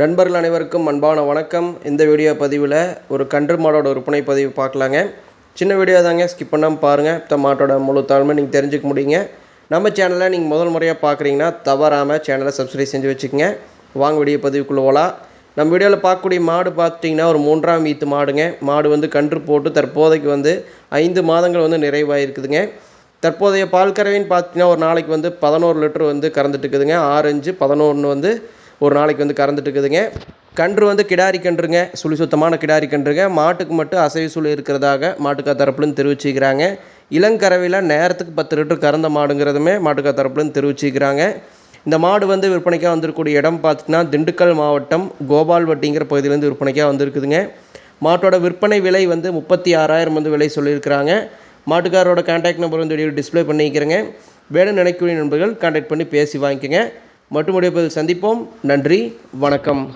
நண்பர்கள் அனைவருக்கும் அன்பான வணக்கம். இந்த வீடியோ பதிவில் ஒரு கன்று மாடோட விற்பனை பதிவு பார்க்கலாங்க. சின்ன வீடியோ தாங்க ஸ்கிப் பண்ணாமல் பாருங்கள் இந்த மாட்டோட முழு தாழ்மை நீங்கள் தெரிஞ்சுக்க முடியுங்க. நம்ம சேனலை நீங்கள் முதல் முறையாக பார்க்குறீங்கன்னா தவறாமல் சேனலை சப்ஸ்கிரைப் செஞ்சு வச்சுக்கோங்க. வாங்க வீடியோ பதிவுக்குள்ளே போகலாம் நம்ம வீடியோவில் பார்க்கக்கூடிய மாடு பார்த்துட்டிங்கன்னா ஒரு மூன்றாம் ஈத்து மாடுங்க. மாடு வந்து கன்று போட்டு தற்போதைக்கு வந்து ஐந்து மாதங்கள் வந்து நிறைவாயிருக்குதுங்க. தற்போதைய பால் கறவைன்னு பார்த்தீங்கன்னா ஒரு நாளைக்கு வந்து பதினோரு லிட்டர் வந்து கறந்துட்டு இருக்குதுங்க. ஆரஞ்சு பதினொன்று வந்து ஒரு நாளைக்கு வந்து கறந்துட்டுருக்குதுங்க கன்று வந்து கிடாரி கன்றுங்க. சுழி சுத்தமான கிடாரி கன்றுங்க. மாட்டுக்கு மட்டும் அசைவு சுழி இருக்கிறதாக மாட்டுக்கா தரப்புலன்னு தெரிவிச்சுக்கிறாங்க. இளங்கறவையில் நேரத்துக்கு பத்து லிட்டர் கறந்த மாடுங்கிறதுமே மாட்டுக்கா தரப்புலன்னு தெரிவிச்சுக்கிறாங்க. இந்த மாடு வந்து விற்பனைக்காக வந்திருக்கக்கூடிய இடம் பார்த்திங்கன்னா திண்டுக்கல் மாவட்டம் கோபால்வட்டிங்கிற பகுதியிலேருந்து விற்பனைக்காக வந்திருக்குதுங்க. மாட்டோட விற்பனை விலை வந்து முப்பத்தி ஆறாயிரம் வந்து விலை சொல்லியிருக்கிறாங்க. மாட்டுக்காரோட கான்டாக்ட் நம்பர் வந்து டிஸ்பிளே டிஸ்ப்ளே பண்ணிக்கிறேங்க. வேணும் நினைக்கக்கூடிய நண்பர்கள் கான்டாக்ட் பண்ணி பேசி வாங்கிக்கோங்க. மட்டுமுடைய சந்திப்போம். நன்றி. வணக்கம்.